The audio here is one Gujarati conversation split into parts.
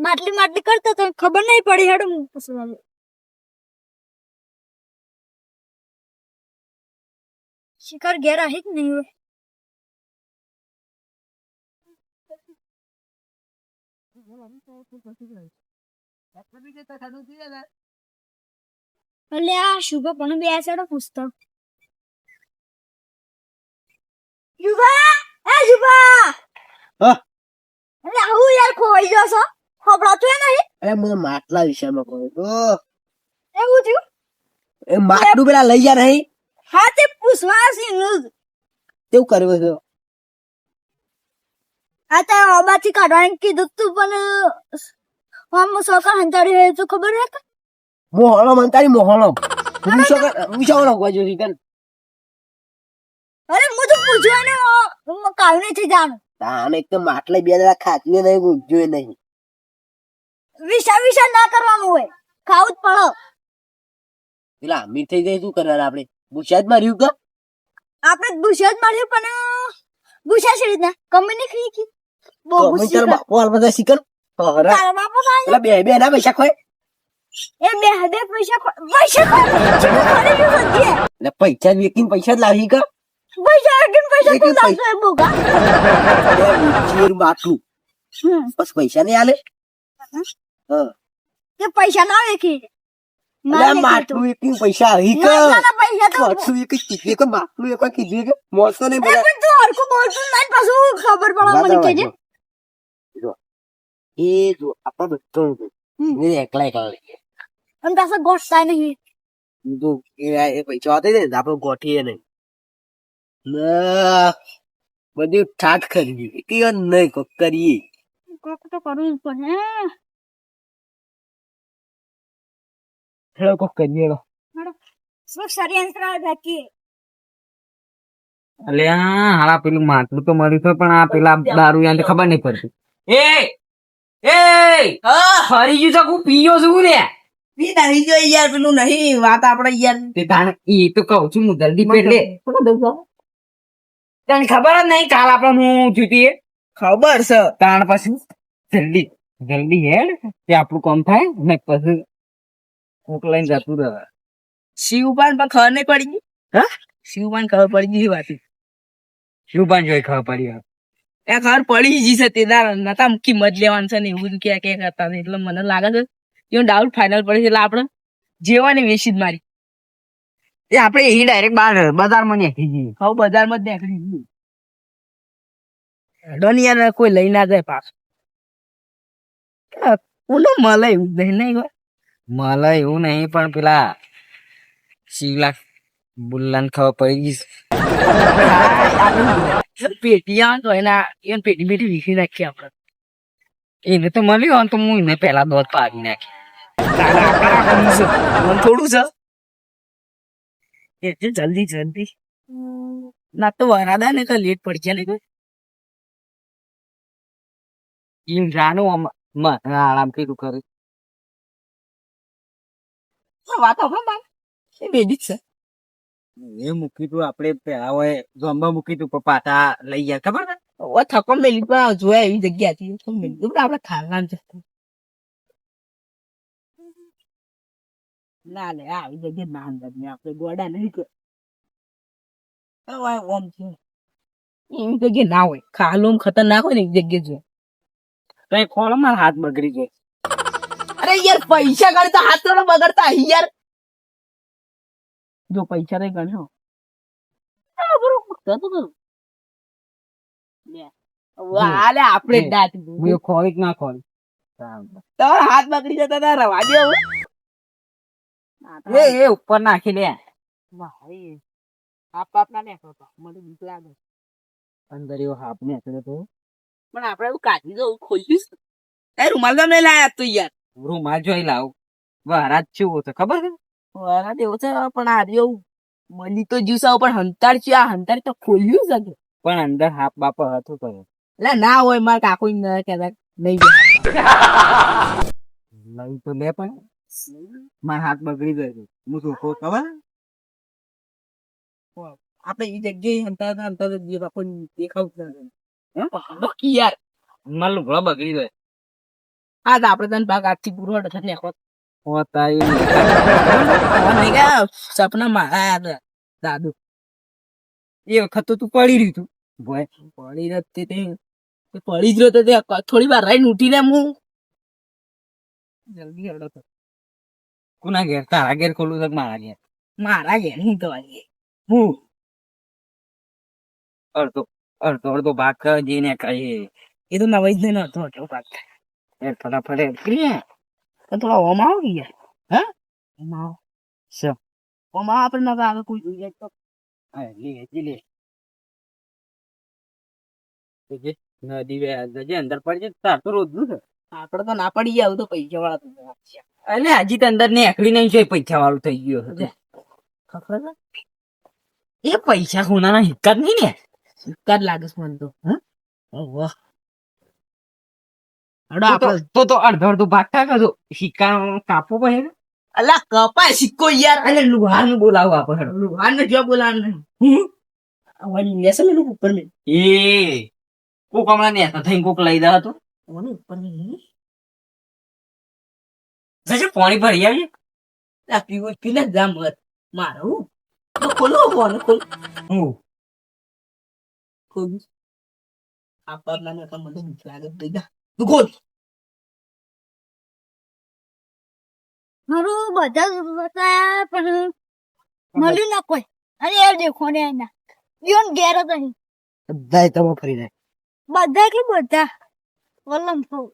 માટલી માટલી કરતા તો ખબર નહીં પડી હેડો હું પૂછવા. શિકાર ઘેર આવી જ નહીં હોય એટલે આ શુભ પણ બે સાડો પૂછતો. શુભા? એ શુભા! હા? એટલે આવું યાર ખોવાઈ ગયો છો એ નહીં? અરે મને માટલા વિષયમાં કહું. તો એવું થયું? એ માટલું પેલા લઈ જા નહીં. હા તે પૂછવા સિંગલ તેવું કર્યું છે આ તો ઓબાથી કાઢવાનું કીધું તું પણ હમ સોકર હંતાડી રહ્યો છું ખબર હે કે? મોહણો મંતારી મોહણો. વિષો વિષો લખવા જોઈએ કન અરે હું તો પૂછવાનું હું કાલ નથી જાણું. તાને એક તો માટલા બે દાડા ખાચીએ નહીં ગુજ્યો નહીં. વિશા વિશા ના કરવાનું હોય. ખાવું જ પડો. પેલા અમીર થઈ જાય શું કરવાના આપણે? બુશાદ માર્યું કે? આપણે ભૂસ્યા જ મળ્યું પણ ભૂસ્યા છે રીતના. કંપની ખરી કી. બહુ અમે ગુસ્સી હાલ બધા શીખર તારા બાપો થાય બે બે ના પૈસા ખોય. એ બે હદે પૈસા પૈસા ખોય. એટલે પૈસા વેકીને પૈસા જ લાવી કા? પૈસા એકદમ પૈસા તું એ બોગા ચીર બાટલું. બસ પૈસા નહીં આલે. તે પૈસા ના ના વેખી તું. માટલું વેકીને પૈસા આવી કે માટલું એક કીધું. કે માટલું એક કીધું કે મોસો અરે બધા પણ તું હરખું બોલતું નહીં. પાછું ખબર પડે મને કેજે. જો એ જો આપણા બધો. એ એકલા એકલા લઈએ અને પાછા ગોઠતા નહીં. તો એ પૈસા હોતે ને આપણે ગોઠીએ નહીં ના બધું ઠાઠ કરી કે નહીં કોક કરીએ. કોક તો કરવું પડે હે. હેલો કોક કરીએ લો શું ષડયંત્ર રાખીએ એટલે હાલા પેલું માટલું તો મળ્યું છે પણ આ પેલા દારૂ યાને ખબર નહીં પડતી એ એ ફરી ગયું છે હું પીયો છું રે પી તારી જો યાર પેલું નહીં વાત આપણે યાર તે તાણ ઈ તો કહું છું હું જલ્દી પેટ લે તને ખબર જ નહીં કાલ આપણે હું છૂટી ખબર છે તાણ પછી જલ્દી જલ્દી હેડ તે આપણું કામ થાય ને પછી કોક લઈને જતું રહે. શિવપાન પણ ખબર નહીં પડી ગઈ? હા? શિવપાન ખબર પડી ગઈ વાત. શું પણ જોઈ ખબર પડી એ ખબર પડી ગઈ છે તે દાર નતા કિંમત લેવાનું છે ને એવું ક્યાં ક્યાં કરતા એટલે મને લાગે છે એનો ડાઉટ ફાઇનલ પડે છે. એટલે આપણે જેવાની વેસી જ મારી. એ આપણે એ ડાયરેક્ટ બહાર બજારમાં નેખી જઈએ. હવે બજારમાં જ નેખી જઈએ. હેડો કોઈ લઈ ના જાય પાછું. ઓલો મળે એવું નહીં નહીં મળે એવું નહીં પણ પેલા શિવલા બુલ્લાન ખબર પડી ગઈ. પેટી આવે તો એના એને પેટી પેટી વીખી નાખીએ આપણે એને તો મળ્યું હોય તો હું એને પેલા દોધ પાડી નાખી. થોડું છે. એટલે જલ્દી જલ્દી. ના તો વરાદા ને તો લેટ પડી ગયા ને એમ જાણું આમ આરામ કીધું કરે વાતો હા એ બેડી છે. એ મૂકી તું આપણે પેલા હોય જોમ્બા મૂકી તું પણ લઈ ગયા ખબર ને ઓ થકો મેલી પણ જોયા એવી જગ્યા હતી. થકો મેલી દઉં. આપણે ખાવાનું છે ના લે આવી જગ્યા ના અંદર ને આપણે ગોડા નહીં કર ઓમ છે. એવી જગ્યા ના હોય. ખાલું ખતરનાક હોય ને એવી જગ્યા છે તો એ ખોળમાં હાથ બગડી ગયો અરે યાર પૈસા ગણતા હાથ તો બગડતા યાર. જો પૈસા નહીં ગણ્યો આપણે દાંત ના તમારા હાથ બગડી જતા તા રવા દે એ એ ઉપર નાખી લે. ભાઈ, હાપ બાપ ના નાખો તો. મને બીક લાગે. અંદર એવો હાફ ને તો. પણ આપણે એવું કાઢી દઉં ખોલીશ. એ રૂમાલ ગમે લાયા તું યાર. રૂમાલ જોઈ લાવ. વરાજ ચેવો છે ખબર છે? વરા એવો છે પણ આ એવું મળી તો જ્યુસ પણ હંતાર છે, આ હંતાર તો ખોલ્યું છે. પણ અંદર હાફ બાપ હતું કરે એટલે ના હોય, માર કાકુ ન કહેતા નહીં લઈ તો લે પણ. મારા હાથ બગડી ગયો હું કહું, ખબર? આપણે એ જગ્યાએ હંતા હતા દેખાવ? બાકી યાર. મારું ઘણો બગડી ગયો તો આપડે તને ભાગ આજથી પૂરો થશે ને હોતા સપના મારા દાદુ. એ વખત તો તું પડી રહ્યું તું. ભોય. પડી નથી તે. પડી જ રહ્યો તો થોડી વાર રહીને ઉઠીને હું. જલ્દી અડો તો. કોના ઘેર? તારા ઘેર ખોલું છે મારા ઘેર? મારા ઘેર નહીં તો હું? અડધો અડધો અડધો ભાગ જઈને કહીએ એ તો નવાઈ જ નહીં હતો ભાગ. એ ફટાફટ એ કરીએ. તો થોડા ઓમ આવો યાર. હે? ઓમ આવો. શું? ઓમ આવો આપણે નતા આગળ કોઈ જોઈએ તો. લે, લે, નદી વે જજે અંદર પડી તાર તો રોજનું છે. આપડે તો ના પડી જાય તો પૈસા વાળા એટલે હજી તો અંદર ને એકડી નહીં છે પૈસા વાળું થઈ ગયો છે ખબર એ પૈસા કોનાના હિક્કા નહીં ને. સિક્કા જ લાગે છે મને તો. હા? હડો તો તો તો અડધો અડધો ભાગ થાય તો સિક્કા કાપો પડે અલા કપાય સિક્કો યાર. અલે લુહારનું બોલાવો આપણે. લુહાર ને જો બોલાવ મેં ઉપર મેં. એ કોક હમણાં નેતા થઈને કોક લઈ દા હતો આવવાની ઉપર મેં? જશે પાણી ભરી આવી આ પીવું પીને જામ મત મારો ખોલો ફોન ખોલ. હું? ખોલ. ને મને લાગે જા તું મારું બધા બતાયા પણ ના કોઈ. અરે યાર દેખો ને એના. જીવન ઘેર જ અહીં. બધા તમે ફરી જાય. બધા કે બધા. વલ્લમ થવું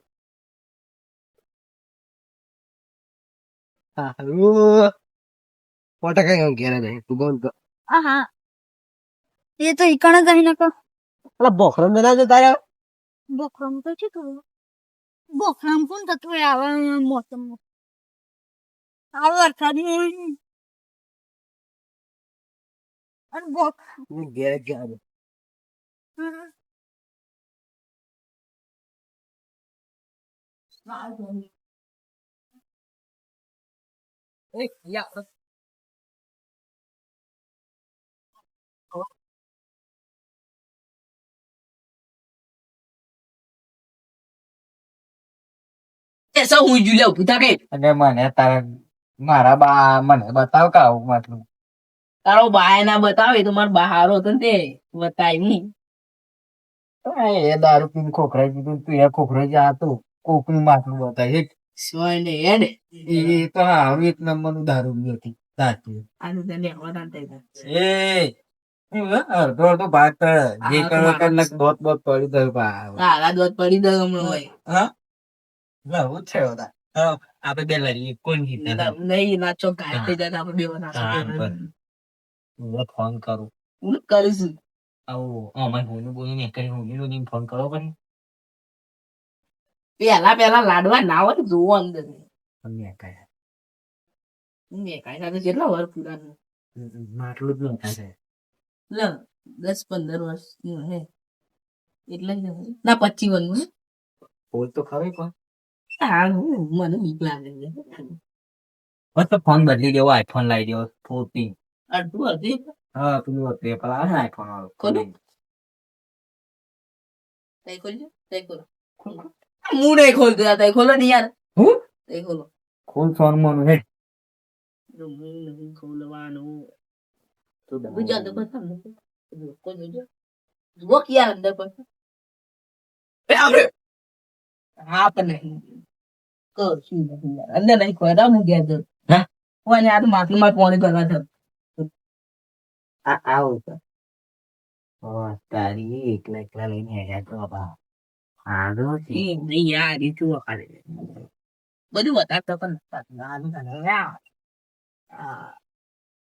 હારું પોટા કઈ ઘેર જાય તું કોણ તો. હા હા. એ તો ઈકણ જ અહીં નકો પેલા બોખરમ ના જતા તારે બોખરામ તો છે થોડું બોખરામ કોણ થતું હોય આવા મોસમ આવા વરસાદ અને બોખ ઘેર ઘેર એ યાર એ સૌ હું ઉભું થા કે અને મને તારા મારા બા મને બતાવ કા આવું માટલું તારો બાય ના બતાવે તો મારો બા હારો હતો તે બતાવી એ દારૂ પીને ખોખરાઈ દીધું તું એ ખોખરાઈ જા તો કોકનું માટલું બતાવે સોય ને હેડ એ તો હારું એક નંબરનું દારૂ બી હતી સાચી. આનું તને હોતા એ અડધો અડધો ભાગ જે કરો દોત બોત પડી તારા દોત પડી દો હમણાં હોય. હા? છે બધા હા, આપણે બે લડીએ કોણ જીતે નહીં નાચો ઘાય થઈ જાય આપણે બેવ નાચો હું ફોન કરું હું કરીશ આવું અમારે હોનું બોલું ને કઈ નો ફોન કરો પણ પેલા પેલા લાડવા ના હોય જોવો અંદર અમે કહે મેં કાંઈ સાથે કેટલા વર્ષ પૂરા માટલું જ નતા છે લ દસ પંદર વર્ષ હે એટલે જ ના પચી વર્ષનું બોલ તો ખરી પણ હું મને બીક લાગે છે બસ તો ફોન બદલી દેવો આઈફોન લાવી દેવો ફોર્ટીન અડધું હતી હા પેલું હતું એ પેલા આવે ને આઈફોન વાળો ખોલું? તઈ ખોલજો તઈ ખોલો હું નહીં ખોલતો તઈ ખોલો ને યાર હું તઈ ખોલો ખોલ ફોનમાં હેડ હું નહીં ખોલવાનું તું બીજા તો બધા. કોઈ જોજો. જુઓ કે યાર અંદર પર આપણે હા પણ નહીં કશું યાર. અંદર નહીં ખોરા હું ગયા તો હા? કોઈને આ તો માટલું માં ભરવા થયું આ આવું ઓ તારી એકલા એકલા લઈને હેડ્યા તો બા હારું છે. નહીં યાર એ જુઓ ખાલી. બધું બતાવતા પણ નથી.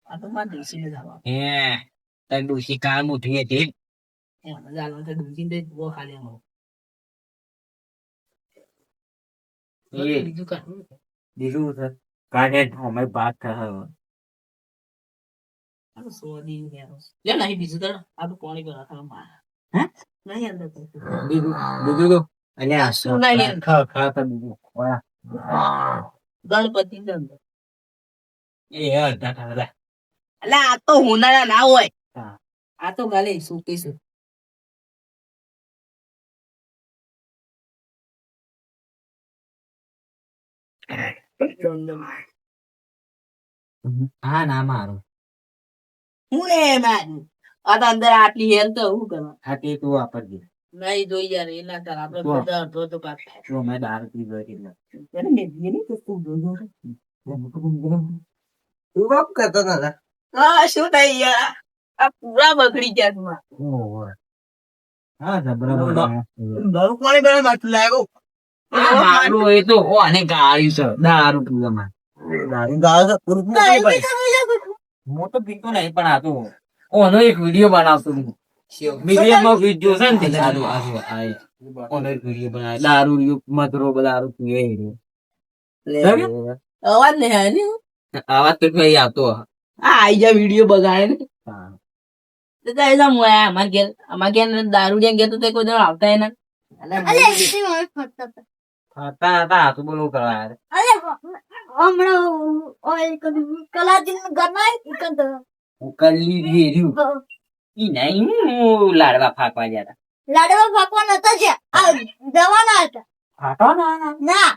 આ. તો મારે દેશી ને જવા. હે તારી ડોશી કાર મોટી હતી. એમ જ આનું તો ડૂબીને જ જુઓ ખાલી બીજું નહીં. બીજું છે? કાઢે અમે બાત થયો આ તો સોદી ને યાર. લે નહીં બીજું હા ના મારું હું એ મારું આ તો અંદર આટલી હેલ તો હું કરવા હા તે તું વાપરજે નહીં જોઈ યાર એ ના આપડે બધા અડધો તો પાક જો મેં દારૂ પી ગયો એટલે ત્યારે મેં ભી નહીં કશું જોયું. તું બાપ કરતો દાદા હા શું થઈ યાર આ પૂરા બગડી ગયા તું હા જબરા પાણી બનાવ માટલું લાગ્યો મારું એ તો કોને ગાળ્યું છે? દારૂ પીવા માં દારૂ ગાળો છે? પૂરું. હું તો પીતો નહીં પણ આ તો ઓનો એક વીડિયો બનાવતો હું મીડિયામાં વીડિયો છે ને દારૂ આ ઓનો એક વીડિયો બનાવે દારૂ મધરો દારૂ પીવે એ રહ્યો. અવાજ નહીં આવે ને? અવાજ તો કઈ આવતો આ આઈ જા વીડિયો બગાડે ને. તો એસા મોયા અમાર ઘેર અમાર ઘેર દારૂ જ્યાં ગયા તો કોઈ આવતા એના અલે ફરતા હતા. હતા હતા બોલું કરવા. હમણાં ઓય કલાજી ગનાય ઇકંદ હું કલ્લી રેર્યું ઈ નહીં હું લાડવા ફાકવા ગયા લાડવા ફાકવા નતા છે આ દવાના હતા. ફાટવાના ના.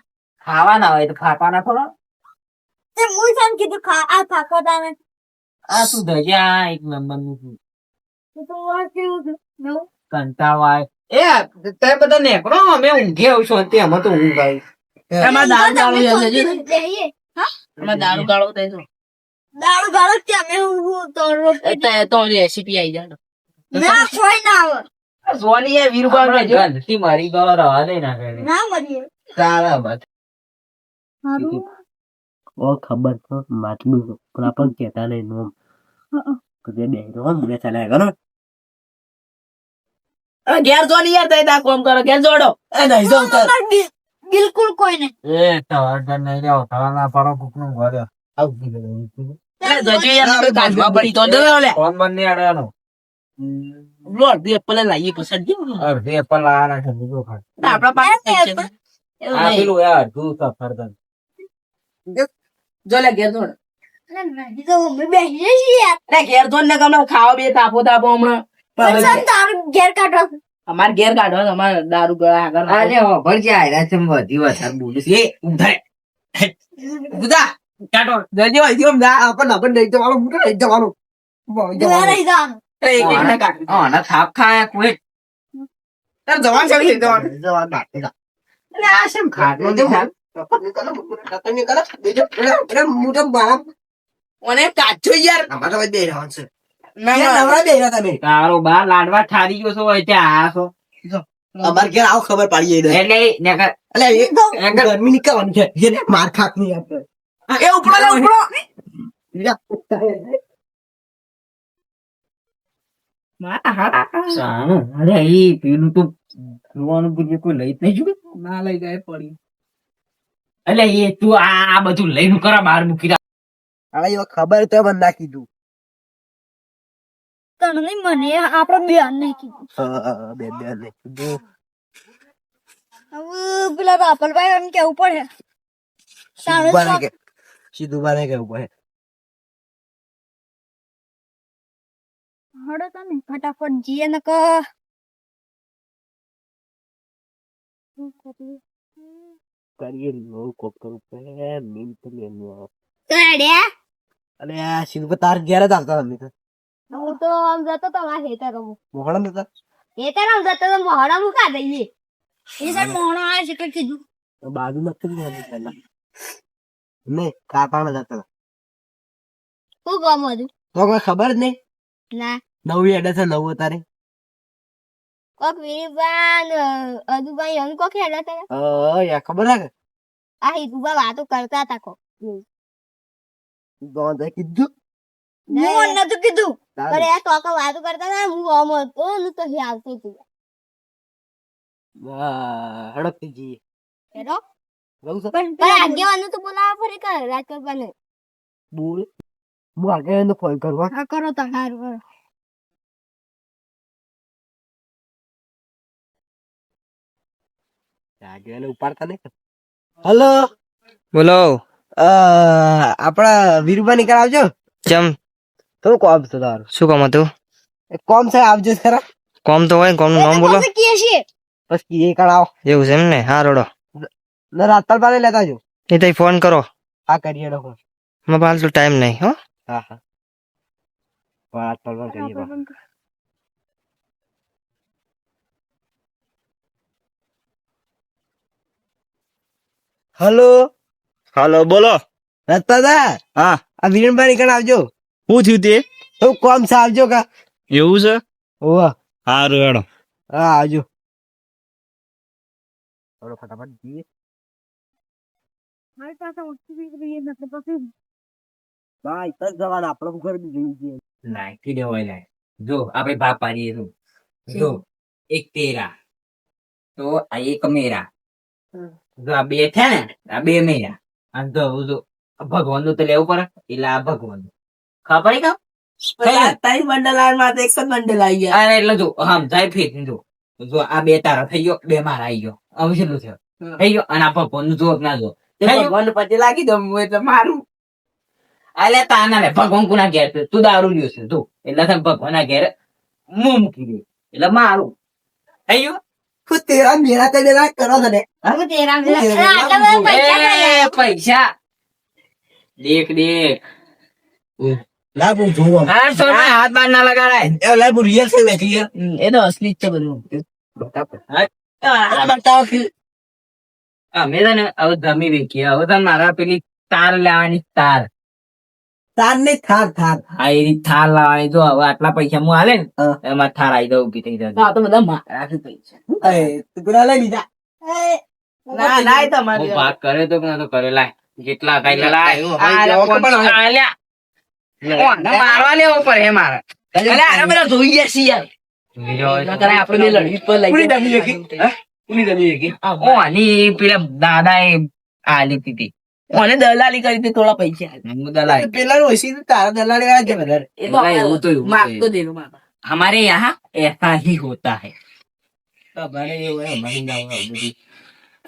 ખાવાના હોય તો ફાટવાના થોડો. તે મુઈ સામ કીધું ખા આ ફાકવા ને આ શું ધજા એક નંબરનું તો વાર કેવું છે? નવું? કંટાળો આવે એ તે બધા નેકરો અમે ઊંઘે આવશું અંતે તે અમે તો ઊંઘ આવી એમાં દારૂ ગાળો એમાં દારૂ ગાળો થાય તો દારૂ ગાળો ત્યાં અમે હું તો તો તો રેસીપી આવી જાય ના કોઈ ના આવે. સોની એ વીરબા ને જો. ગંદકી મારી ગાળો રવા દે ના કરે ના મરીએ સારા બસ ઓ ખબર તો માટલું પણ આપણ કેતા નહીં નોમ. કે બેહી મને ચલાય કરો. ઘેર જો ને યાર તા કોમ કરો ઘેર જોડો. એ નહીં જો બિલકુલ કોઈ નહીં. એ તો ઘર નહીં રહ્યો તારા પરો કુકનું ઘર. આવું જજો યાર કાઢવા પડી તો દે લે. ફોન બંધ નહીં અડવાનો લો અડધી એપલ લાવીએ પસંદ કેવું અડધી એપલ લાવવાના છે બીજો ખાય આપડા પાસે આ પેલું યાર તું સફરજન જો લે ઘેર જોડ. નહીં તો ઘેર જોડ ને ગમે ખાવા બે તાપો તાપો હમણાં. ઘેર કાઢો અમારે ઘેર કાઢો અમારે દારૂ ગળા આગળ અરે હોભળ છે આયરા છે વધી વધારે બોલું છે એ ઉધારે બુધા કાઢો જજો જા, જવાનું, જવાનું. જવાનું. એક એક ને કાઢ હા ના થાપ ખાયા કોઈ તાર જવાન છે કે જવાન જા. એટલે આ શેમ. બીજું મોટા બાપ. ઓને કાચો યાર અમારે તો બે રહેવાનું છે. તારો બા લાડવા ઠારી ગયો છો ત્યાં આ છો. અમારે ઘેર આવો ખબર પાડીએ એટલે ને કર- અલે, એ ગરમી નીકળવાની છે. જેને માર ખાક નહીં આપે. એ ઉપડો લે ઉપડો. અરે એ પેલું તો જોવાનું કોઈ લઈ જ નહીં જોયું ના લઈ જાય પડી. એટલે એ તું આ બધું લઈને કરા બહાર મૂકી. હવે ખબર તો ના કીધું. તને મને આપડે બેન નહીં કીધું. હા, બે બે ને કીધું. હવે પેલા રાપલભાઈ એમ કેવું પડે? સીધું બાને સીધું બાને કેવું પડે? હડો તમે ફટાફટ જીએ ને ક કરીએ? લો કોક કરવું પડે મીન તો. આ સીધું પર તાર ઘેર જ આવતા તમે તો. હું તો આમ જતો તો મારા હેતર હું. મોહણા હેતર આમ જતો તો મોહડા મુકા દઈએ એ મોહડા આવે છે કે કીધું? બાજુ નથી પહેલા જતા શું કામ હતું? તો કોઈ ખબર નહીં? ના. નવી એડે છે નવું તારે કોક વીરબાન અદુભાઈ અંક કોક હેડા હતા અ યા ખબર કે? આ હિતુબા વાતો કરતા હતા કોક. ગોંધે કીધું. હું નતું કીધું. અરે આ ટોકા વાતો કરતા હતા હું આમ હતો ને તો હે આવતી હતી વાહ હડકતી જી ગયું પણ આગેવાનું તો બોલાવવા પડે કે રાજકરબાને બોલ. હું આગળ એને ફોન કરવા હા કરો તો હારું કરો એને ઉપાડતા નહીં હલો? બોલો. આપડા વીરુભાઈ નીકળ આવજો ચમ? થોડું કોમ છે તારું શું કામ હતું એક કોમ છે આવજો ખરા કોમ તો હોય કોમનું નામ બોલો તમે કીએ છીએ પછી એ કાળ આવો એવું છે એમ ને હા રોડો ને રાતપાલ પાલે લેતા જો એ તઈ ફોન કરો હા કરીએ લોકો મારા પાસે તો ટાઈમ નહીં હો હા હા વાત કરવા કરીએ બા. હલો હાલો બોલો રસ્તાદા હા આ વિરણભાઈ કણ આવજો શું થયું તે? હું કોમ સાલજો કા. એવું છે? ઓવા સારું હેડો. હા આવજો. ચલો ફટાફટ જઈએ. મારી પાસે ઓછી બી રહી નથી પછી ભાઈ ઇતર જવાના આપણે ઘર બી જઈ છીએ નાખી દેવાય લાય જો આપણે ભાગ પાડીએ તો. જો એક તેરા. તો આ એક મેરા. જો આ બે છે ને આ બે મેરા. અને તો જો ભગવાનનું તો લેવું પડે એટલે આ ભગવાન ખબર કામ તારી બંડલ આવે એક જ બંડલ આવી ગયા. અરે એટલે જો સમજાય ફેર જો. જો આ બે તારા થઈ ગયો બે મારા આવી ગયો. હવે કેટલું થયો. થઈ ગયો અને આ ભગવાનનું જો. ના જો ભગવાન પછી લાગી દઉં હું એટલે મારું. અલે તાના લે ભગવાન કુના ઘેર તું દારૂ લ્યો છે તું એટલે તને ભગવાન ના ઘેર મું મૂકી દે એટલે મારું. થઈ ગયું? હું તેરા મેરા તે મેરા કરો તને. હું તેરા આટલા બધા પૈસા એ પૈસા. દેખ દેખ. લાવ જોવા. હા હાથ બાર ના લગાડાય. એ લાવ રિયલ છે મે એ તો અસલી છે બધું. આ બતાવો અમે તને હવે જમી વેચીએ હવે તને મારા પેલી તાર લેવાની તાર. તાર ને થાર થાર. હા એની થાર લાવવાની જો હવે આટલા પૈસા હું હાલે ને એમાં થાર આવી દઉં ઊભી થઈ જાય આ તો બધા મારા પૈસા. એ લઈ લીધા. ના ના હું ભાગ કરે તો કરે લાય જેટલા કઈ લાય. મારવા લેવો પડે હે મારે અરે આ બધા જોઈ ગયા છીએ યાર નકર આપણે બે લડવી પર લઈ કોની ગયા. દમી એકી હે? કોની દમી એકી ઓની પેલા દાદા એ આ લીધી હતી મને દલાલી કરી હતી થોડા પૈસા હું દલાઈ પેલા નું ઓછી તો તારા દલાલી વાળા છે વધારે એ તો ભાઈ, એવું તો એવું માગતો છે. દેનો માગા हमारे यहाँ ऐसा ही होता है તમારે એવું હે મરી જાવ બધી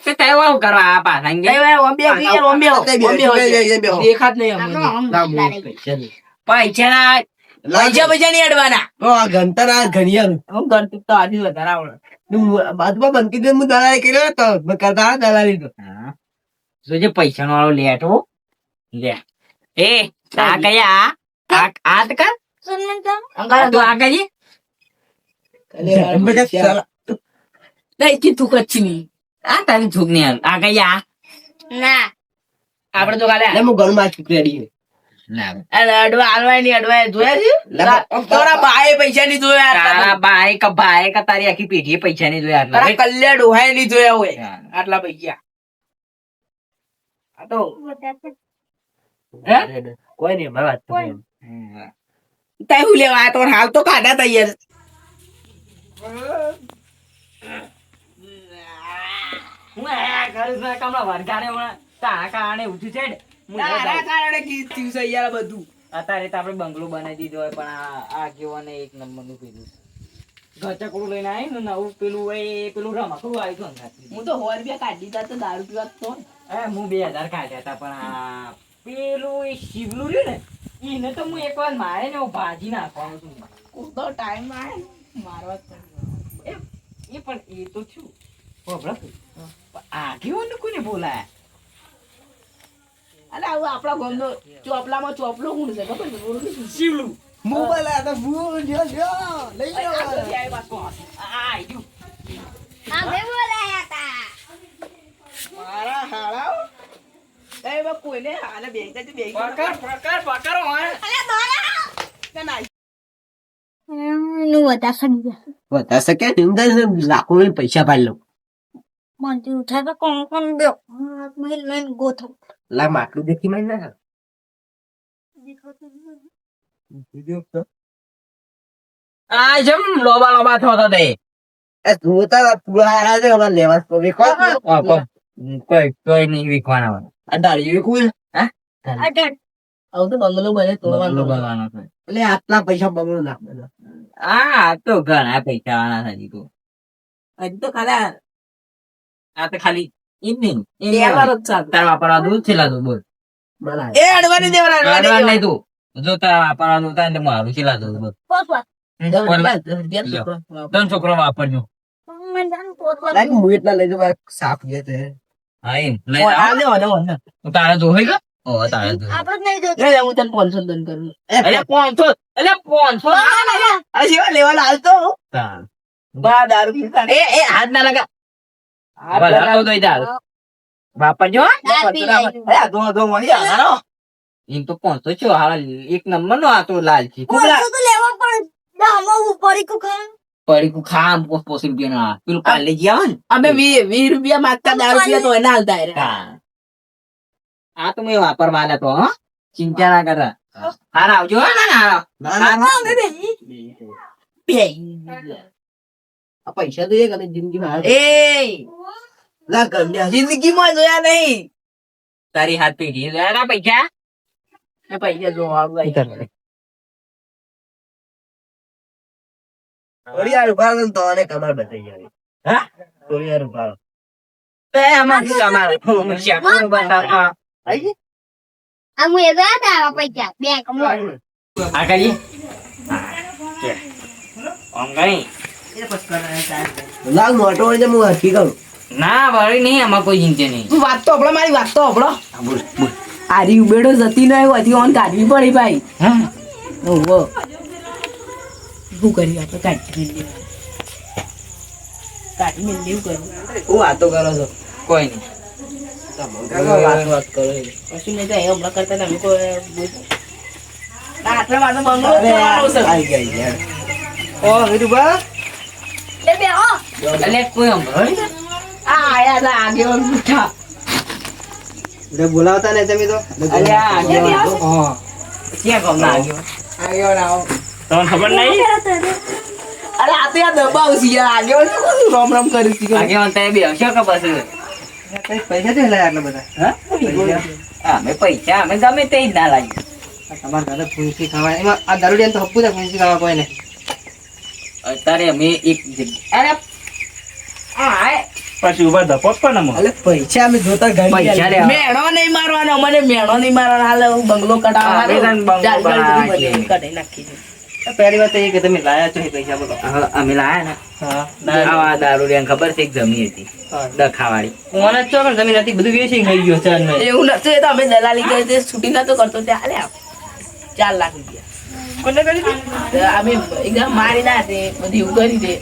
તો તહેવાર કરવા આ પાછા એ ભાઈ ઓમ બે યાર ઓમ બે ઓમ બે હોય છે. દેખાત નહીં અમને. પૈસા પૈસા પૈસા નહીં અડવાના. ઘંટા ના ઘડિયાળ. હું તો આજે વધારે આવડે. બાદમાં બંકી દે હું દલાલી કર્યો તો કરતા દલાલી તો. પૈસા નો વાળો લેટો હો? લે. એ આ કયા? આ? આ તો કર. તો આ કઈ તી તું કચ્છી નહીં આ તારી છોકની આ કયા? ના. આપડે તો કાલે લે હું ઘરમાં ચૂકી કોઈ મારી વાત તો કોઈ. એમ. હમ. તાઈ હું લેવા તો હાલ તો કાઢા તૈયાર. હું આ કરું છું, કમલા તારા કારણે ઉઠ્યું છે તારા કારણે ગીત થયું છે યાર બધું. અત્યારે તો આપણે બંગલો બનાવી દીધો હોય પણ આ આ કેવાને એક નંબર પેલું ઘચકડું લઈને આવી ને નવું પેલું હોય પેલું રમકડું આવ્યું હતું હું તો રૂપિયા કાઢી દીધા તો દારૂ પીવા તો હું બે હજાર કાઢ્યા હતા પણ પેલું એ શિવલું રહ્યું ને એને તો હું એક વાર મારે ને હું ભાજી નાખવાનું છું ટાઈમ આવે મારવા એ પણ એ તો છું તું. કોને બોલાયા? અરે આવું આપણા ગામનો ચોપલામાં ચોપલો કોણ છે ખબર છે. શિવલું. મોબાઈલ આ તો ફૂલ જો જો લઈ લો આ તો ક્યાંય આ આઈ બોલાયા હતા મારા હાળાઓ એ બા કોઈને હાલે બેસી તો બેસી જાય. પકડ પકડ પકડો હોય ના, નું વધારે ખરી ગયા બતા શકે લાખો ની પૈસા પાડી લઉં. થાય તો કોણ કોણ બે મહિલ લઈને ગોથો લા માટલું દેખી ના આ જેમ લોબા લોબા થતો તે એ તું તારા પૂરા હારા છે હવે લેવા તો વેખો કોઈ કોઈ નહીં વિકવાના હોય. આ દાડી વેખું અઢાર આવું તો બંગલો બને તોડવાનો. બંગલો એટલે આટલા પૈસા બગડો નાખ આ તો ઘણા પૈસા વાળા છે જીતુ. હજી તો ખાલી આ તો ખાલી ઇનિંગ. તાર વાપરવા દઉં છેલ્લા દઉં બોલ. એ અડવાની દેવાના, અડવાની નહીં. તું. જો તાર વાપરવાનું થાય ને તો મારું છેલ્લા દઉં બોલ. ત્રણ છોકરો વાપરજો. એટલા તારે જોઈ ગયો ઓ એમ તો પોનસો છો હાલ એક નંબર નો આ તો લાલચી પાંચસો તો લેવા પણ દામો ઉપર ઈ કુખા. પડી કુ ખામ પોસ પોસીમ પીના પેલું કાલે આવે ને? અમે વી વી રૂપિયા માંગતા દારૂ પીએ તો એના હાલતા. હા. આ તો મેં વાપરવા આલ્યા તો હો. ચિંતા ના કરતા હારા આવજો હો. ના ના હા, પૈસા તો એક જિંદગીમાં એ લા, ગમ્યા. જિંદગીમાં જોયા નહીં તારી હાથ પેઢી ના પૈસા એ પૈસા જોવા આવ્યા. થોડી વાર ઊભા તો અને કમર બતાઈ જાય હા? થોડી વાર ઊભા. બે આમાં શું અમારે શાકનું બનાવવા. આ મુ એ આવા પૈસા બેંકમાં. આ કરીએ ઓમ કઈ લાલ મોટો હોય હું હરખી કરું. ના વળી નહીં આમાં કોઈ ચિંતા નહીં. તું વાત તો હભળો, મારી વાત તો હભળો. હા, બોલ બોલ. આરી ઉબેડો જતી ન હોય હજી ઓન કાઢવી પડી ભાઈ. ઓહો. શું કરી આપણે? કાઢી મેળવી કાઢી મેળવી એવું કરું હું વાતો કરો છો? કોઈ નહીં. વાત વાત કરો. કશું નહીં તો એ હમણાં કરતા તમે કોઈ આટલા માટે બંગલો જ કરવાનો છે. આઈ ગઈ યાર. ઓ વિરુભા. એ બેહો. એટલે કોઈ આમ આ આયા હતા આગેવાન પૂઠા. એટલે બોલાવતા ને તમે તો અલ્યા આગેવાન તો હા ક્યાં ગામના આગેવાન આગેવાન આવો. તમને ખબર નહીં અરે આ તો યાર દબાવ છે યાર. આગેવાન? રામ રામ કરી છે. આગેવાન તમે બે હશો કે પછી પૈસા છે આટલા બધા હા અમે પૈસા અમે ગમે તે જ ના લાગીએ આ તમારા ઘરે ફૂંસી ખાવા એમાં આ દારૂડિયાને તો હપ્પુ છે ફૂંસી ખાવા કોઈ નહીં અત્યારે અમે એક અરે આ પછી ઊભા ધપો પણ અમે અલે પૈસા અમે જોતા ગાડી પૈસા. મેણો નહીં મારવાનો મને મેણો નહીં મારવાનો. હાલ હું બંગલો હા, કટાવવાનો બંગલો. કઢાઈ નાખી પહેલી વાત એ કે તમે લાયા છો એ પૈસા બોલો. અમે લાયા ને. હા દારૂ. ને ખબર છે જમી હતી. દખાવાળી મને જ છો પણ જમીન હતી બધું વેચી થઈ ગયો એવું નથી તો અમે દલાલી કરી છૂટી નતો કરતો તે હાલે. ચાર લાખ રૂપિયા. કોને કરી અમે એકદમ મારી ના તે બધી એવું કરી દે.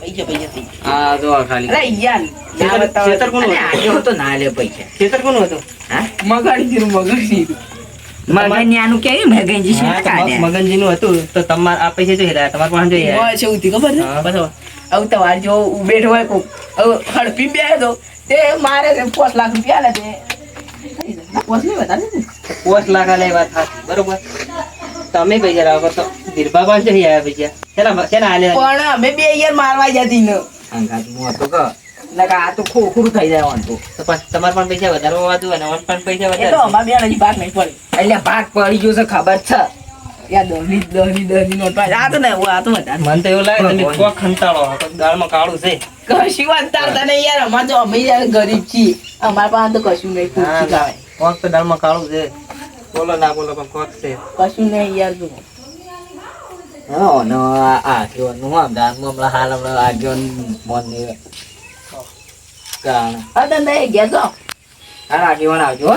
પૈસા પૈસા થઈ ગયા. જો ખાલી. અરે યાર ના ખેતર- ખેતર કોનું અરે તો ના લે પૈસા. ખેતર કોનું હતું? હા? મગાડી દીધું મગાડી દીધું મગન આનું મગનજી છે મગનજી નું હતું તો તમારે આ પૈસા જોઈ રહ્યા તમારે પાસે હોય છે ઉતી ખબર છે? હા. હવે તમારે જો ઉભેટ હોય કોક. હડપી બે તો તે મારે છે પાંચ લાખ રૂપિયા લે તે પાંચ લાખ લેવા વાત બરોબર? તમે પૈસા આવો તો ધીરભા પાસે જઈ આવ્યા પૈસા શેના શેના આલે પણ અમે બે યાર મારવા જતી ન. અંગાત હું હતો કે. એટલે આ તો ખોખું થઈ જાય આમ તો તો તમારે પણ પૈસા વધારે હોવાતું અને અમને પણ પૈસા એ તો અમાર અમારે બે હજી ભાગ નહીં પડે. એટલે ભાગ પડી ગયો છે ખબર છે? યાર નોટ પાડી. આ તો ને આ તો વધારે. મને તો એવું લાગે તમે કોક ખંતાળો દાળમાં કાળું છે. કશું તારતા નહીં યાર. અમારે તો અમે યાર ગરીબ છીએ. અમારે પાસે તો કશું નહીં પૂછી ખાવાય કોક તો દાળમાં કાળું છે. બોલો ના બોલો પણ કોક છે. કશું નહીં યાર જો હા નો આ હાલ હમણાં મન કારણ ગયા આગેવાન આવજો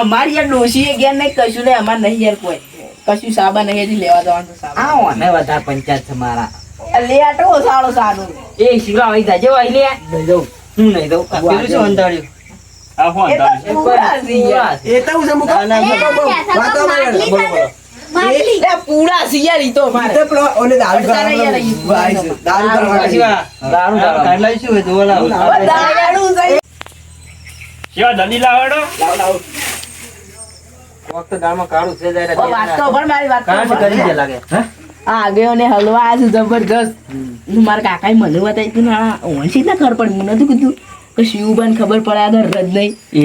અમારી યાર ડોશી ગયા નહીં કશું નહીં અમારે નહીં યાર કોઈ. કશું સાબા નહીં લેવા જવાનું સાબા. આ ઓને વધારે પંચાયત છે મારા. લે આટો સારો સારું એ શિવા આવી જાજે લે. દઉં હું નહીં દઉં. પેલું શું અંધાર્યું? આ હું તો યાર. એ તો હું સમું ના ના એ વાતો બોલો બોલો પૂરા છે યાર ઈ તો ઓલે દારૂ દારૂ દારૂ કરવા. શું હોય જોવા લાવો. બધા દારૂ છે. કેવા દલીલ વખત દાળમાં કાળું છે જયારે વાત તો પણ મારી વાત કાંઠ કરી દે લાગે આ આગેવાને હલવા આ છે જબરજસ્ત. મારા કાકાએ મને બતાવી હતું ના ઓછી ના ખબર પડી? મને નતું કીધું. કે શિવબાન ખબર પડે આગળ રજ નહીં. એ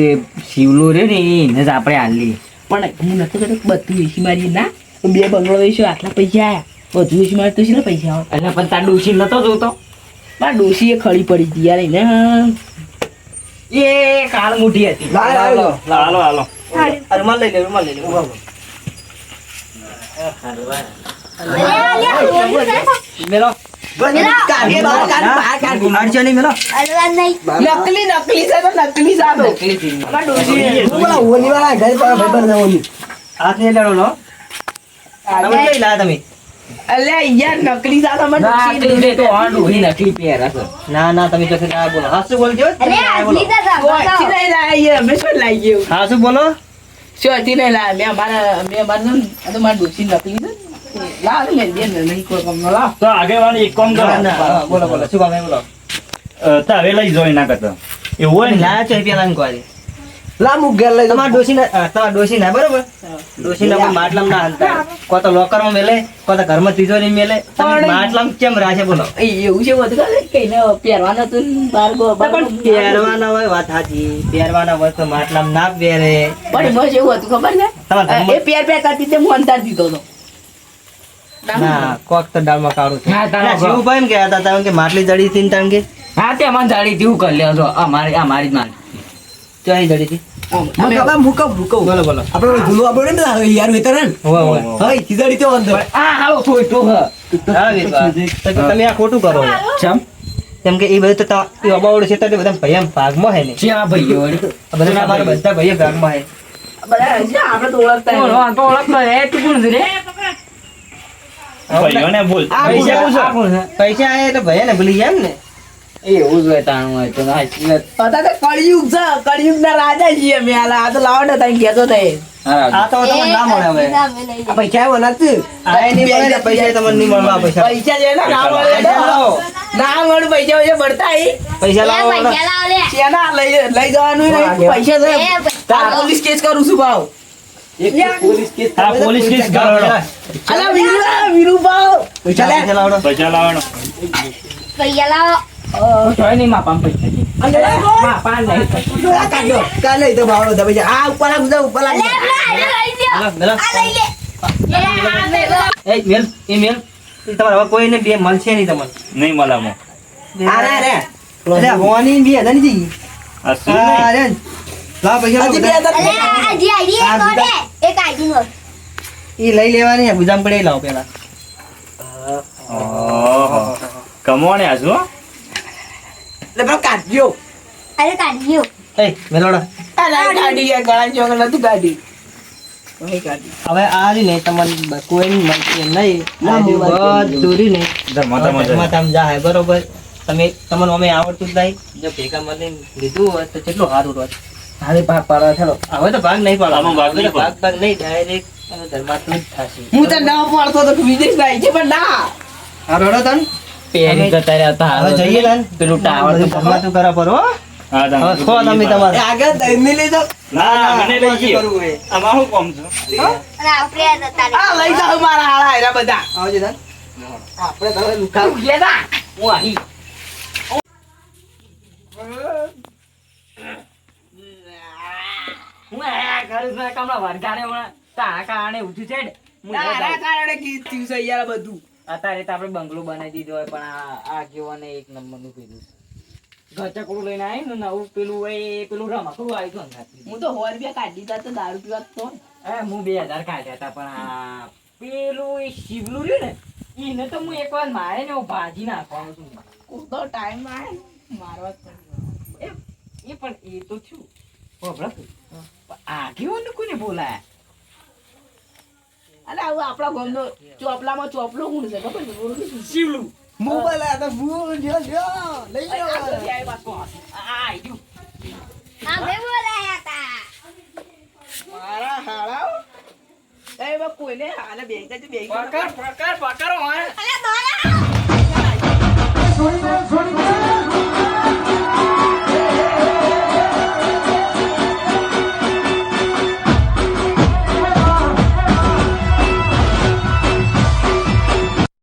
એ શિવલો રે ને એને જ આપણે હાલી પણ હું નતું કહેતો બધું વેચી મારી ના બે બંગલો વેચ્યો આટલા પૈસા બધું વેચી મારી તો ને પૈસા આવે? એટલે પણ તાર ડોસી નતો જોતો? મારા ડોસી એ ખડી પડી હતી યાર એને. એ કાળ મોટી હતી. હાલો હાલો. હાલો. રૂમાલ લઈ લે રૂમાલ લઈ લે. નહીં નકલી નકલી તો નકલી. ના ના તમે કશું ના બોલો હાસુ બોલજો અરે આટલી તો હાસુ બોલો શોથી નહીં લાયા મેં અમારા મેં ને, આ તો મારા ડોશી નકલી છે ને. લાવ ને મેં બેન નહીં કોઈ કામ ન લાવ. તો આગેવાન એક કામ કરો. ના, ના, બોલો બોલો શું કામ બોલો. તારે લઈ જોઈ ના કરતો. એવું હોય ને? લાયા છો પેલા ઇન્કવાયરી લા, મુક ઘેર લઈ જાઉં. ડોસી ના તમારા ડોશી ના બરોબર? ડોસી ના કોઈ માટલામ ના હાલતા. કો તો લોકરમાં મેલે કો તો ઘરમાં તિજોરી મેલે. માટલામ કેમ રાખે બોલો? એવું છે બધું કાલે પહેરવાનું હતું ને બાર ગો- પણ પહેરવાના હોય વાત સાચી. પહેરવાના હોય તો માટલામ ના પહેરે. પણ બસ એવું હતું ખબર ને એ પેર પેર કરતી તે હું અંતર દીધો હતો. ના કોક તો કાળું છે. ના, કહેતા હતા કે માટલી જડી હતી ને તમે કે? હા તે મને જાડી તીવું કરી લ્યો છો અમારી અમારી જ ચોઈ જડી હતી? મુક હવે, મુક, મુક. બોલો બોલો આપણે ઓલું આપણે ને હવે યાર વેતર ને? હોવે હોવે હવે ખીજાડી તો અંદર. આ હાલો થોય તો હા, વિશ્વાસ. તો કે તમે આ ખોટું કરો ચમ કેમ કે એ બધું તો એ અબાવડું છે તો બધા ભાઈ ભાગમાં હે ને ચા ભાઈઓ બધા તમારા બધા ભાઈઓ ભાગમાં હે બધા આપણે તો ઓળખતા કોણ? નહીં. આ તો ઓળખતો હે. તું કોણ રે? ભાઈઓને બોલ પૈસા? પૈસા આયા એટલે ભાઈ ને ભૂલી ગયા ને એવું જ તાણું હોય તો અત્યારે તો કળિયુગ છે કળિયુગ ના રાજા છીએ અમે આ તો લાવો ને તઈ કહેતો તો. આ તો તમને ના મળે હવે. લઈ પૈસા આવ્યા નથી. આ એ નહીં મળે ને પૈસા તમને નહીં મળવા પૈસા પૈસા. છે ને ના મળે પૈસા તો. લાવો. ના મળે પૈસા પૈસા ભરતા પૈસા લાવો પૈસા લાવો લે. શેના લઈ લઈ જવાનું પૈસા છે તાર પોલીસ કેસ કરું છું ભાવ. પોલીસ કેસ પોલીસ કેસ અલા વીરુ વીરુ ભાવ. પૈસા લે. પૈસા લાવડો. પૈસા લાવો. હું. એ કોઈને બે મળશે નહીં તમને નહીં મળામો. અરે હા? રે. ઈ લઈ લેવાની ગુજામ પડે લાવો પેલા ઓહો. કમોણે એટલે કાઢજો. અરે કાઢી લ્યો. એ મેલોડા. ગાડી યાર ગળા ચોક નથી ગાડી હવે આ રી ને તમને કોઈ મળતી નહીં. આ બધું રી ને ધર્મા ધર્મા ધર્મા. ધર્મા ધામ જાહે, બરોબર? તમે તમને અમે આવડતું જ નહીં. જો ભેગા મળીને લીધું હોય તો કેટલું સારું રહે. હાલે ભાગ પાડવા ચાલો. હવે તો ભાગ નહીં પાડવાનો. ભાગ હવે ભાગ નહીં ડાયરેક્ટ ધર્માતું જ થશે. હું તો ના પાડતો તો વિદેશ ભાઈ છે પણ ના. હા રડો તન? પેરી જતા રહ્યા હતા. હવે જઈએ તન પેલું ટાવર તો ધર્માતું કરા પર હો. હા, તો તમે તમારે. આગળ તઈને લઈ જાવ ના ના મને લઈ ગયો? આમાં શું કામ છે? અને આપણે આ જતા આ લઈ જાવ મારા હાળા એના બધા. આવજો દાન આપણે તો હવે લુખાવ. ના હું આહી. હું આ ઘરે હમણાં. તારા કારણે ઉઠ્યું છે ને. હું તારા. કારણે કીધું છે યાર બધું. અત્યારે તો આપણે બંગલો બનાવી દીધો હોય પણ આ આ કેવાને એક નંબરનું પેલું ઘચકડું લઈને આવી ને નવું પેલું હોય એ પેલું રમકડું આવ્યું હતું હું તો સો રૂપિયા કાઢી દીધા તો દારૂ પીવા તો હે હું બે હજાર કાઢ્યા હતા પણ આ પેલું એ શિવલું રહ્યું ને એને તો હું એક વાર મારે ને ભાજી નાખવાનું છું. તો ટાઈમ આવે મારવા એ એ પણ એ તો. પણ આગેવાનને કોને બોલાયા? અરે આવું આપણા ગામનો ચોપલામાં ચોપલો ગુણ છે ખબર છે શિવલું મોબાઈલ આ તો ભૂલ જો જો લઈ લો આ ગયું આ મે બોલાયા તા મારા હાળાઓ એ બા કોઈને હાલે બે જ બે પકડ પકડ પકડો હા અરે દોરા છોડી દો